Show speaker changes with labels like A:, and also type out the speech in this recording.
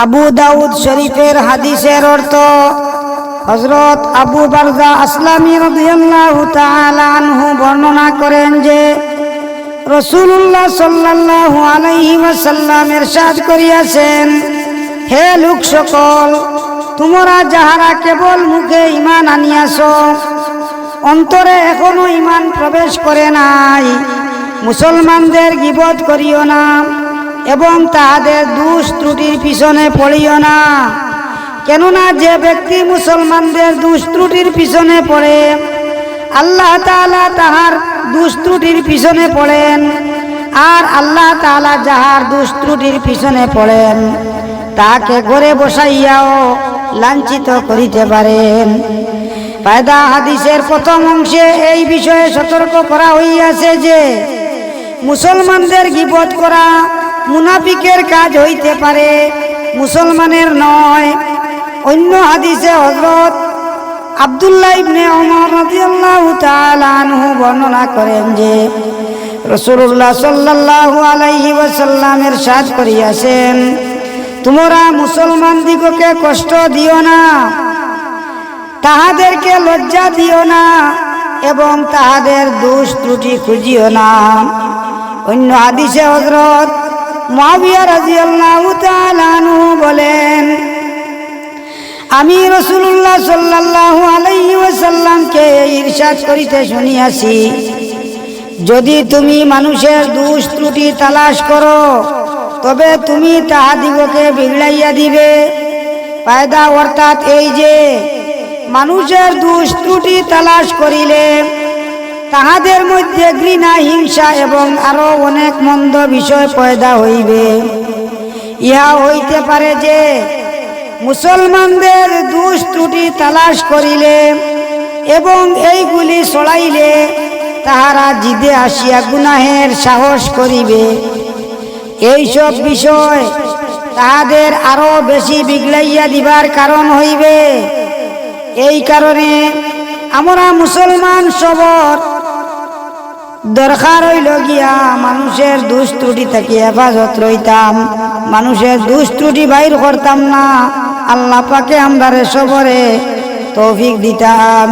A: আবু দাউদ শরীফের হাদিসের অর্থ হজরত আবু বারজা আসলামী রাদিয়াল্লাহু আনহু বর্ণনা করেন যে রসুল্লাহ সাল্লাল্লাহু আলাইহি ওয়াসাল্লাম ইরশাদ করিয়াছেন, হে লোক সকল, তোমরা যাহারা কেবল মুখে ঈমান আনিয়াছ, অন্তরে এখনও ঈমান প্রবেশ করে নাই, মুসলমানদের গিবত করিও না। এবং তাহাদের দুষ ত্রুটির পিছনে পড়িও না। কেননা যে ব্যক্তি মুসলমানদের দুষ ত্রুটির পিছনে পড়ে, আল্লাহ তাআলা তাহার দুষ ত্রুটির পিছনে পড়েন আর আল্লাহ তাআলা যাহার দুষ ত্রুটির পিছনে পড়েন তাকে ঘরে বসাইয়াও লাঞ্ছিত করিতে পারেন। ফায়দা হাদিসের প্রথম অংশে এই বিষয়ে সতর্ক করা হইয়াছে যে, মুসলমানদের গিবত করা মুনাফিকের কাজ হইতে পারে, মুসলমানের নয়। অন্য হাদিসে হজরত আবদুল্লাহ ইবনে ওমর রাদিয়াল্লাহু তাআলা আনহু বর্ণনা করেন যে, রাসূলুল্লাহ সাল্লাল্লাহু আলাইহি ওয়াসাল্লাম ইরশাদ করিয়াছেন, তোমরা মুসলমান দিগকে কষ্ট দিও না, তাহাদেরকে লজ্জা দিও না এবং তাহাদের দোষ ত্রুটি খুঁজিও না। অন্য হাদিসে হজরত মহাবিয়া রাজিয়াল্লাহু তাআলা আনহু বলেন, আমি রসুল্লাহ সাল্লাল্লাহু আলাইহি ওয়াসাল্লামকে ইরশাদ করিতে শুনিয়াছি, যদি তুমি মানুষের দুষ ত্রুটি তালাশ করো, তবে তুমি তাহাদিগকে বিগড়াইয়া দিবে। ফায়দা অর্থাৎ এই যে, মানুষের দুষ ত্রুটি তালাশ করিলে তাহাদের মধ্যে ঘৃণা, হিংসা এবং আরও অনেক মন্দ বিষয় পয়দা হইবে। ইহা হইতে পারে যে, মুসলমানদের দোষ ত্রুটি তালাশ করিলে এবং এইগুলি সড়াইলে তাহারা জিদে আসিয়া গুনাহের সাহস করিবে। এইসব বিষয় তাহাদের আরও বেশি বিগড়াইয়া দিবার কারণ হইবে। এই কারণে আমরা মুসলমান সবর দরকার হইল গিয়া মানুষের দুষ ত্রুটি থেকে হেফাজত রইতাম। মানুষের দুষ ত্রুটি বাইর করতাম না। আল্লাহ পাকে আমরা সবরে তৌফিক দিতাম